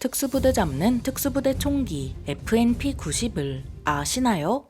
특수부대 잡는 특수부대 총기 FNP-90을 아시나요?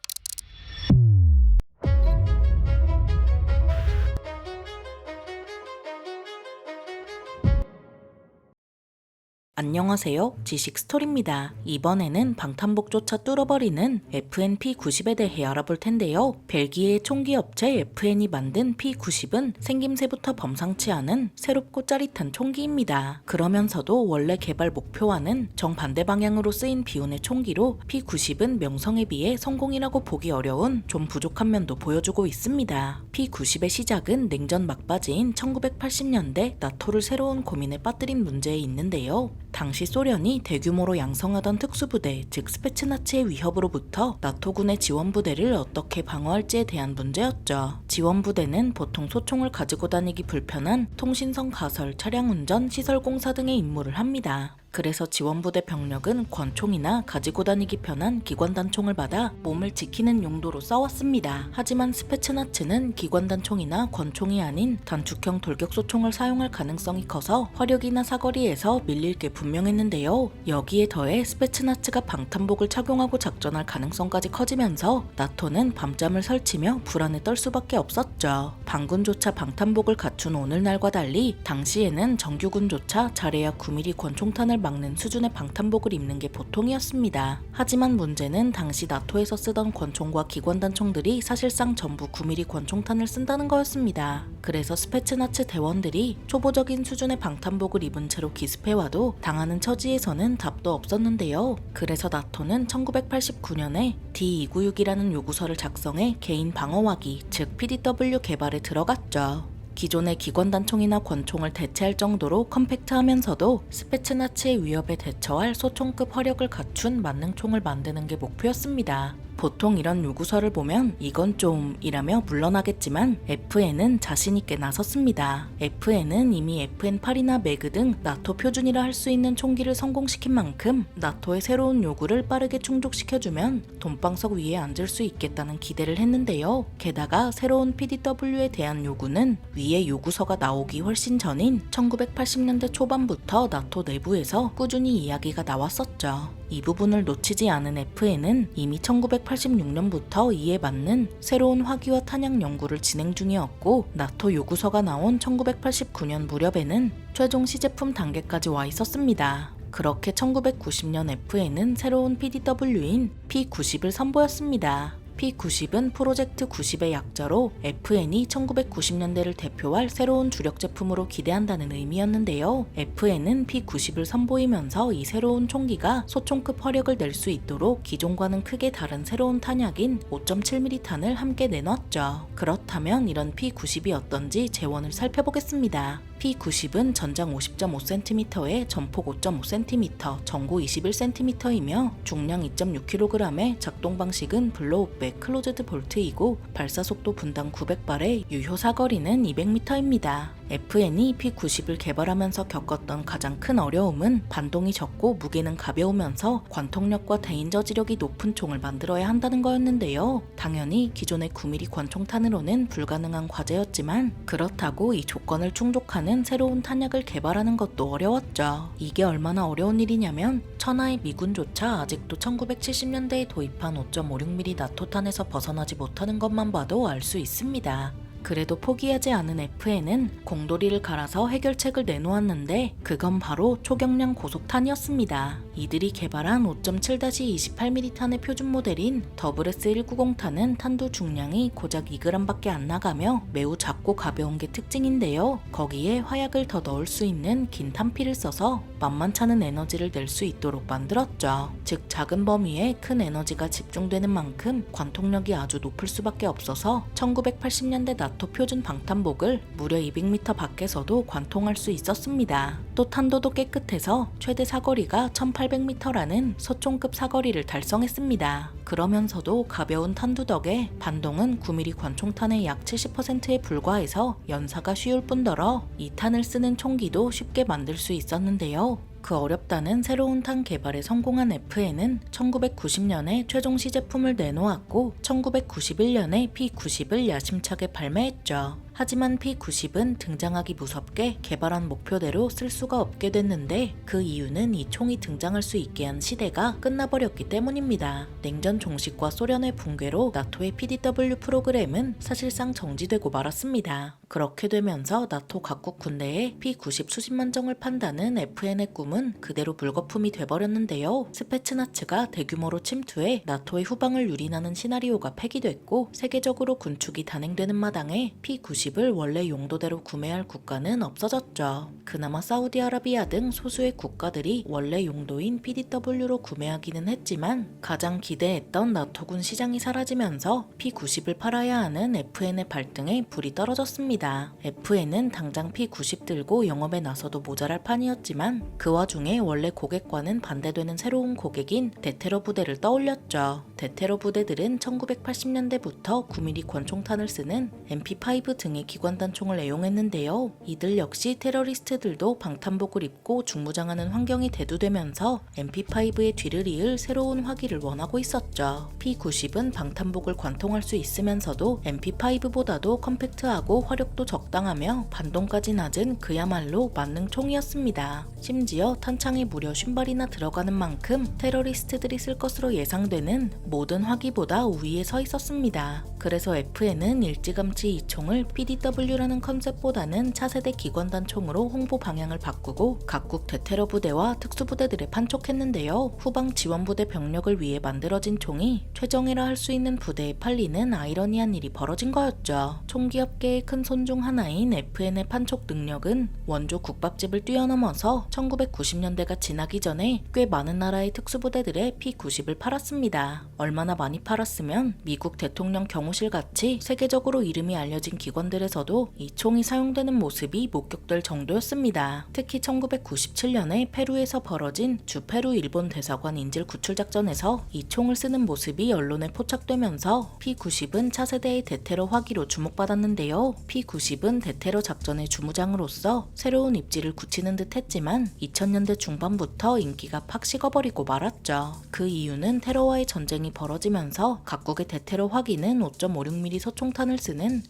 안녕하세요. 지식 스토리입니다. 이번에는 방탄복조차 뚫어버리는 FNP90에 대해 알아볼 텐데요. 벨기에 총기 업체 FN이 만든 P90은 생김새부터 범상치 않은 새롭고 짜릿한 총기입니다. 그러면서도 원래 개발 목표와는 정반대 방향으로 쓰인 비운의 총기로 P90은 명성에 비해 성공이라고 보기 어려운 좀 부족한 면도 보여주고 있습니다. P90의 시작은 냉전 막바지인 1980년대 나토를 새로운 고민에 빠뜨린 문제에 있는데요. 당시 소련이 대규모로 양성하던 특수부대, 즉 스페츠나츠의 위협으로부터 나토군의 지원부대를 어떻게 방어할지에 대한 문제였죠. 지원부대는 보통 소총을 가지고 다니기 불편한 통신선 가설, 차량 운전, 시설 공사 등의 임무를 합니다. 그래서 지원부대 병력은 권총이나 가지고 다니기 편한 기관단총을 받아 몸을 지키는 용도로 써왔습니다. 하지만 스페츠나츠는 기관단총이나 권총이 아닌 단축형 돌격소총을 사용할 가능성이 커서 화력이나 사거리에서 밀릴 게 분명했는데요. 여기에 더해 스페츠나츠가 방탄복을 착용하고 작전할 가능성까지 커지면서 나토는 밤잠을 설치며 불안에 떨 수밖에 없었죠. 반군조차 방탄복을 갖춘 오늘날과 달리 당시에는 정규군조차 잘해야 9mm 권총탄을 막는 수준의 방탄복을 입는 게 보통이었습니다. 하지만 문제는 당시 나토에서 쓰던 권총과 기관단총들이 사실상 전부 9mm 권총탄을 쓴다는 거였습니다. 그래서 스페츠나츠 대원들이 초보적인 수준의 방탄복을 입은 채로 기습해와도 당하는 처지에서는 답도 없었는데요. 그래서 나토는 1989년에 D296이라는 요구서를 작성해 개인 방어화기, 즉 PDW 개발에 들어갔죠. 기존의 기관 단총이나 권총을 대체할 정도로 컴팩트하면서도 스페츠나츠의 위협에 대처할 소총급 화력을 갖춘 만능총을 만드는 게 목표였습니다. 보통 이런 요구서를 보면 이건 좀 이라며 물러나겠지만 FN은 자신있게 나섰습니다. FN은 이미 FN8이나 매그 등 나토 표준이라 할 수 있는 총기를 성공시킨 만큼 나토의 새로운 요구를 빠르게 충족시켜주면 돈방석 위에 앉을 수 있겠다는 기대를 했는데요. 게다가 새로운 PDW에 대한 요구는 위에 요구서가 나오기 훨씬 전인 1980년대 초반부터 나토 내부에서 꾸준히 이야기가 나왔었죠. 이 부분을 놓치지 않은 FN은 이미 1986년부터 이에 맞는 새로운 화기와 탄약 연구를 진행 중이었고 나토 요구서가 나온 1989년 무렵에는 최종 시제품 단계까지 와 있었습니다. 그렇게 1990년 FN은 새로운 PDW인 P90을 선보였습니다. P90은 프로젝트 90의 약자로 FN이 1990년대를 대표할 새로운 주력 제품으로 기대한다는 의미였는데요. FN은 P90을 선보이면서 이 새로운 총기가 소총급 화력을 낼 수 있도록 기존과는 크게 다른 새로운 탄약인 5.7mm 탄을 함께 내놨죠. 그렇다면 이런 P90이 어떤지 재원을 살펴보겠습니다. P90은 전장 50.5cm에 전폭 5.5cm, 전고 21cm이며 중량 2.6kg의 작동 방식은 블로우백 클로즈드 볼트이고 발사 속도 분당 900발에 유효 사거리는 200m입니다. FN이 P90을 개발하면서 겪었던 가장 큰 어려움은 반동이 적고 무게는 가벼우면서 관통력과 대인 저지력이 높은 총을 만들어야 한다는 거였는데요. 당연히 기존의 9mm 권총탄으로는 불가능한 과제였지만 그렇다고 이 조건을 충족하는 새로운 탄약을 개발하는 것도 어려웠죠. 이게 얼마나 어려운 일이냐면 천하의 미군조차 아직도 1970년대에 도입한 5.56mm 나토탄에서 벗어나지 못하는 것만 봐도 알 수 있습니다. 그래도 포기하지 않은 FN은 공돌이를 갈아서 해결책을 내놓았는데 그건 바로 초경량 고속탄이었습니다. 이들이 개발한 5.7-28mm 탄의 표준 모델인 WS190탄은 탄두 중량이 고작 2g밖에 안 나가며 매우 작고 가벼운 게 특징인데요. 거기에 화약을 더 넣을 수 있는 긴 탄피를 써서 만만찮은 에너지를 낼 수 있도록 만들었죠. 즉 작은 범위에 큰 에너지가 집중되는 만큼 관통력이 아주 높을 수밖에 없어서 1980년대 나토 표준 방탄복을 무려 200m 밖에서도 관통할 수 있었습니다. 또 탄도도 깨끗해서 최대 사거리가 1800m라는 소총급 사거리를 달성했습니다. 그러면서도 가벼운 탄두 덕에 반동은 9mm 관총탄의 약 70%에 불과해서 연사가 쉬울 뿐더러 이 탄을 쓰는 총기도 쉽게 만들 수 있었는데요. 그 어렵다는 새로운 탄 개발에 성공한 FN은 1990년에 최종 시제품을 내놓았고 1991년에 P90을 야심차게 발매했죠. 하지만 P90은 등장하기 무섭게 개발한 목표대로 쓸 수가 없게 됐는데 그 이유는 이 총이 등장할 수 있게 한 시대가 끝나버렸기 때문입니다. 냉전 종식과 소련의 붕괴로 나토의 PDW 프로그램은 사실상 정지되고 말았습니다. 그렇게 되면서 나토 각국 군대에 P90 수십만 정을 판다는 FN의 꿈은 그대로 물거품이 돼버렸는데요. 스페츠나츠가 대규모로 침투해 나토의 후방을 유린하는 시나리오가 폐기됐고 세계적으로 군축이 단행되는 마당에 P90 을 원래 용도대로 구매할 국가는 없어졌죠. 그나마 사우디아라비아 등 소수의 국가들이 원래 용도인 PDW로 구매하기는 했지만 가장 기대했던 나토군 시장이 사라지면서 P90을 팔아야 하는 FN의 발등에 불이 떨어졌습니다. FN은 당장 P90 들고 영업에 나서도 모자랄 판이었지만 그 와중에 원래 고객과는 반대되는 새로운 고객인 데테러 부대를 떠올렸죠. 데테러 부대들은 1980년대부터 9mm 권총탄을 쓰는 MP5 등의 기관 단총을 애용했는데요. 이들 역시 테러리스트들도 방탄복을 입고 중무장하는 환경이 대두되면서 MP5의 뒤를 이을 새로운 화기를 원하고 있었죠. P90은 방탄복을 관통할 수 있으면서도 MP5보다도 컴팩트하고 화력도 적당하며 반동까지 낮은 그야말로 만능 총이었습니다. 심지어 탄창에 무려 쉰발이나 들어가는 만큼 테러리스트들이 쓸 것으로 예상되는 모든 화기보다 우위에 서 있었습니다. 그래서 FN은 일찌감치 이 총을 PDW라는 컨셉보다는 차세대 기관단 총으로 홍보 방향을 바꾸고 각국 대테러 부대와 특수부대들에 판촉했는데요. 후방 지원부대 병력을 위해 만들어진 총이 최정이라 할 수 있는 부대에 팔리는 아이러니한 일이 벌어진 거였죠. 총기업계의 큰 손 중 하나인 FN의 판촉 능력은 원조 국밥집을 뛰어넘어서 1990년대가 지나기 전에 꽤 많은 나라의 특수부대들의 P90을 팔았습니다. 얼마나 많이 팔았으면 미국 대통령 경호실 같이 세계적으로 이름이 알려진 기관 들에서도 이 총이 사용되는 모습이 목격될 정도였습니다. 특히 1997년에 페루에서 벌어진 주페루 일본 대사관 인질 구출 작전에서 이 총을 쓰는 모습이 언론에 포착되면서 P90은 차세대의 대테러 화기로 주목받았는데요. P90은 대테러 작전의 주무장으로서 새로운 입지를 굳히는 듯 했지만 2000년대 중반부터 인기가 팍 식어버리고 말았죠. 그 이유는 테러와의 전쟁이 벌어지면서 각국의 대테러 화기는 5.56mm 소총탄을 쓰는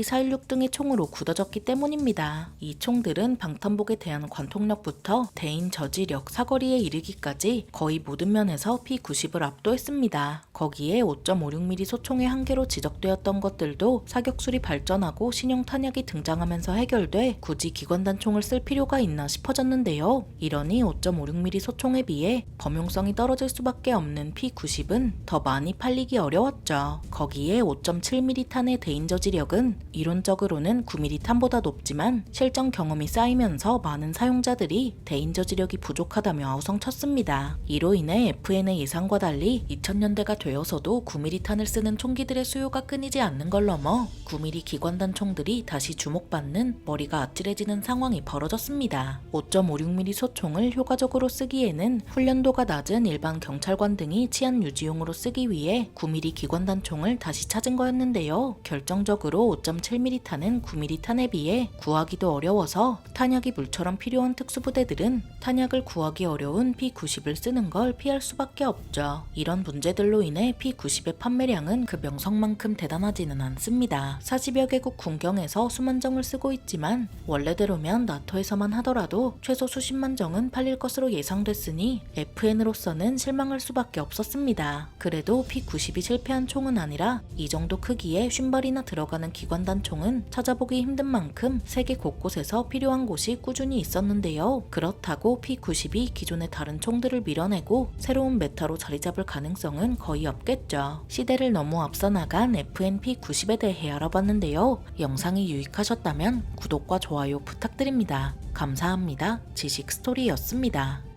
HK416 등의 총으로 굳어졌기 때문입니다. 이 총들은 방탄복에 대한 관통력부터 대인 저지력, 사거리에 이르기까지 거의 모든 면에서 P90을 압도했습니다. 거기에 5.56mm 소총의 한계로 지적되었던 것들도 사격술이 발전하고 신형 탄약이 등장하면서 해결돼 굳이 기관단 총을 쓸 필요가 있나 싶어졌는데요. 이러니 5.56mm 소총에 비해 범용성이 떨어질 수밖에 없는 P90은 더 많이 팔리기 어려웠죠. 거기에 5.7mm 탄의 대인 저지력은 이론적으로는 9mm 탄보다 높지만 실전 경험이 쌓이면서 많은 사용자들이 대인 저 지력이 부족하다며 아우성쳤습니다. 이로 인해 FN의 예상과 달리 2000년대가 되어서도 9mm 탄을 쓰는 총기들의 수요가 끊이지 않는 걸 넘어 9mm 기관단 총들이 다시 주목받는 머리가 아찔해지는 상황이 벌어졌습니다. 5.56mm 소총을 효과적으로 쓰기에는 훈련도가 낮은 일반 경찰관 등이 치안 유지용으로 쓰기 위해 9mm 기관단 총을 다시 찾은 거였는데요. 결정적으로 5.7mm 탄은 9mm 탄에 비해 구하기도 어려워서 탄약이 물처럼 필요한 특수부대들은 탄약을 구하기 어려운 P90을 쓰는 걸 피할 수밖에 없죠. 이런 문제들로 인해 P90의 판매량은 그 명성만큼 대단하지는 않습니다. 40여 개국 군경에서 수만 정을 쓰고 있지만 원래대로면 나토에서만 하더라도 최소 수십만 정은 팔릴 것으로 예상됐으니 FN으로서는 실망할 수밖에 없었습니다. 그래도 P90이 실패한 총은 아니라 이 정도 크기의 쉰발이나 들어가는 기관단 총은 찾아보기 힘든 만큼 세계 곳곳에서 필요한 곳이 꾸준히 있었는데요. 그렇다고 P90이 기존의 다른 총들을 밀어내고 새로운 메타로 자리 잡을 가능성은 거의 없겠죠. 시대를 너무 앞서 나간 FNP90에 대해 알아봤는데요. 영상이 유익하셨다면 구독과 좋아요 부탁드립니다. 감사합니다. 지식 스토리였습니다.